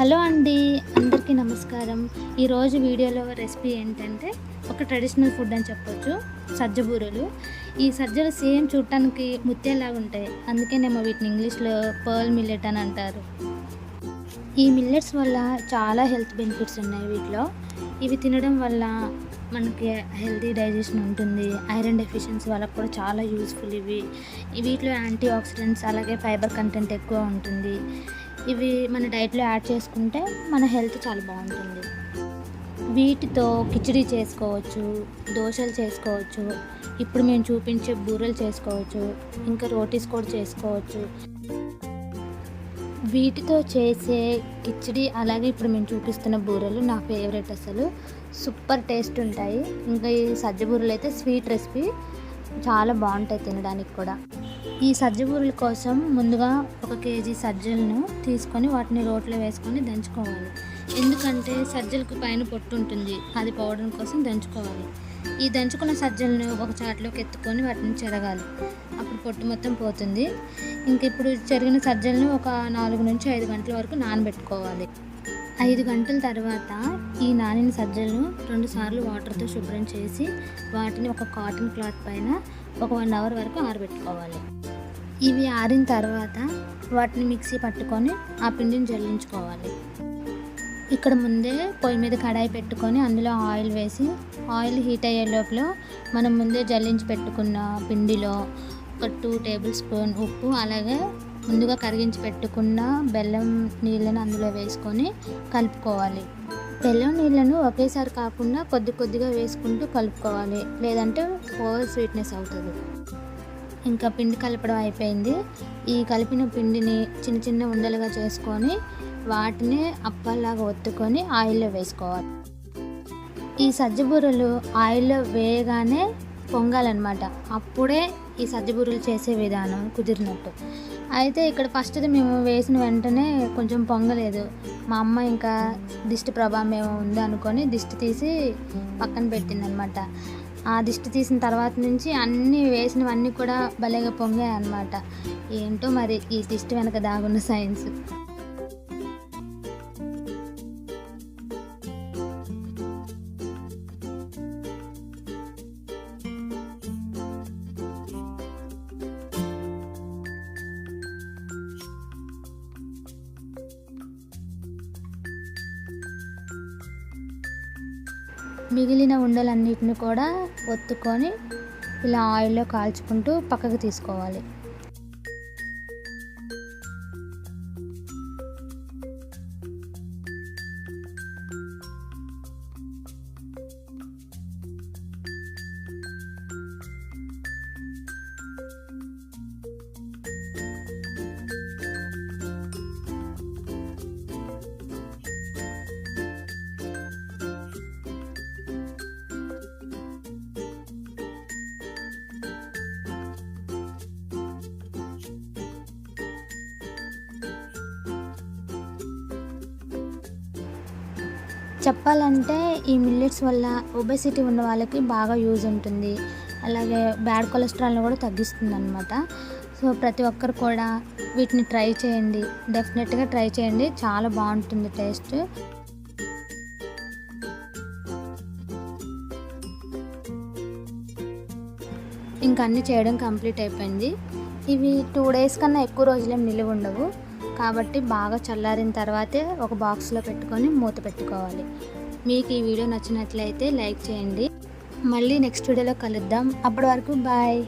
Hello అండి అందరికీ నమస్కారం. ఈరోజు వీడియోలో రెసిపీ ఏంటంటే ఒక ట్రెడిషనల్ ఫుడ్ అని చెప్పొచ్చు సజ్జ బూరెలు ఈ సజ్జలు సేమ్ చూడటానికి ముత్యాలాగా ఉంటాయి. అందుకేనేమో వీటిని ఇంగ్లీష్లో పర్ల్ మిల్లెట్ అని అంటారు. ఈ మిల్లెట్స్ వల్ల చాలా హెల్త్ బెనిఫిట్స్ ఉన్నాయి వీటిలో. ఇవి తినడం వల్ల మనకి హెల్తీ డైజెషన్ ఉంటుంది. ఐరన్ డెఫిషియన్సీ వాళ్ళకి కూడా చాలా యూస్ఫుల్ ఇవి. వీటిలో యాంటీ ఆక్సిడెంట్స్ అలాగే ఫైబర్ కంటెంట్ ఎక్కువ ఉంటుంది. ఇవి మన డైట్లో యాడ్ చేసుకుంటే మన హెల్త్ చాలా బాగుంటుంది. వీటితో కిచిడి చేసుకోవచ్చు దోశలు చేసుకోవచ్చు ఇప్పుడు మేము చూపించే బూరెలు చేసుకోవచ్చు ఇంకా రోటీస్ కూడా చేసుకోవచ్చు. వీటితో చేసే కిచిడి అలాగే ఇప్పుడు మేము చూపిస్తున్న బూరెలు నా ఫేవరెట్ అసలు. సూపర్ టేస్ట్ ఉంటాయి. ఇంకా ఈ సజ్జ బూరెలు అయితే స్వీట్ రెసిపీ చాలా బాగుంటాయి తినడానికి కూడా. ఈ సజ్జ బూరెల కోసం ముందుగా ఒక కేజీ సజ్జలను తీసుకొని వాటిని రోట్లో వేసుకొని దంచుకోవాలి. ఎందుకంటే సజ్జలకు పైన పొట్టు ఉంటుంది. అది పోవడం కోసం దంచుకోవాలి. ఈ దంచుకున్న సజ్జలను ఒక చాట్లోకి ఎత్తుకొని వాటిని చెరగాలి. అప్పుడు పొట్టు మొత్తం పోతుంది. ఇంక ఇప్పుడు చెరిగిన సజ్జలను ఒక నాలుగు నుంచి ఐదు గంటల వరకు నానబెట్టుకోవాలి. ఐదు గంటల తర్వాత ఈ నానిన సజ్జలను రెండు సార్లు వాటర్తో శుభ్రం చేసి వాటిని ఒక కాటన్ క్లాత్ పైన ఒక వన్ అవర్ వరకు ఆరబెట్టుకోవాలి. ఇవి ఆరిన తర్వాత వాటిని మిక్సీ పట్టుకొని ఆ పిండిని జల్లించుకోవాలి. ఇక్కడ ముందే పొయ్యి మీద కడాయి పెట్టుకొని అందులో ఆయిల్ వేసి ఆయిల్ హీట్ అయ్యే లోపల మనం ముందే జల్లించి పెట్టుకున్న పిండిలో ఒక టూ టేబుల్ స్పూన్ ఉప్పు అలాగే ముందుగా కరిగించి పెట్టుకున్న బెల్లం నీళ్ళని అందులో వేసుకొని కలుపుకోవాలి. బెల్లం నీళ్ళను ఒకేసారి కాకుండా కొద్ది కొద్దిగా వేసుకుంటూ కలుపుకోవాలి. లేదంటే ఓవర్ స్వీట్నెస్ అవుతుంది. ఇంకా పిండి కలపడం అయిపోయింది. ఈ కలిపిన పిండిని చిన్న చిన్న ఉండలుగా చేసుకొని వాటిని అప్పల్లాగా ఒత్తుకొని ఆయిల్లో వేసుకోవాలి. ఈ సజ్జబూరలు ఆయిల్లో వేయగానే పొంగాలన్నమాట. అప్పుడే ఈ సజ్జబూరలు చేసే విధానం కుదిరినట్టు. అయితే ఇక్కడ ఫస్ట్ మేము వేసిన వెంటనే కొంచెం పొంగలేదు. మా అమ్మ ఇంకా దిష్టి ప్రభావం ఏమో ఉంది అనుకొని దిష్టి తీసి పక్కన పెట్టిందనమాట ఆ దిష్టి తీసిన తర్వాత నుంచి అన్నీ వేసినవన్నీ కూడా భలేగా పొంగాయి అనమాట ఏంటో మరి ఈ దిష్టి వెనక దాగున్న సైన్స్. మిగిలిన ఉండలన్నిటిని కూడా ఒత్తుకొని ఇలా ఆయిల్లో కాల్చుకుంటూ పక్కకు తీసుకోవాలి. చెప్పాలంటే ఈ మిల్లెట్స్ వల్ల ఒబెసిటీ ఉన్న వాళ్ళకి బాగా యూజ్ ఉంటుంది. అలాగే బ్యాడ్ కొలెస్ట్రాల్ని కూడా తగ్గిస్తుంది అనమాట సో ప్రతి ఒక్కరు కూడా వీటిని ట్రై చేయండి. డెఫినెట్గా ట్రై చేయండి. చాలా బాగుంటుంది టేస్ట్ ఇంకా అన్నీ చేయడం కంప్లీట్ అయిపోయింది. ఇవి టూ డేస్ కన్నా ఎక్కువ రోజులేం నిలువ ఉండవు కాబట్టి బాగా చల్లారిన తర్వాతే ఒక బాక్స్లో పెట్టుకొని మూత పెట్టుకోవాలి. మీకు ఈ వీడియో నచ్చినట్లయితే లైక్ చేయండి. మళ్ళీ నెక్స్ట్ వీడియోలో కలుద్దాం. అప్పటి వరకు బాయ్.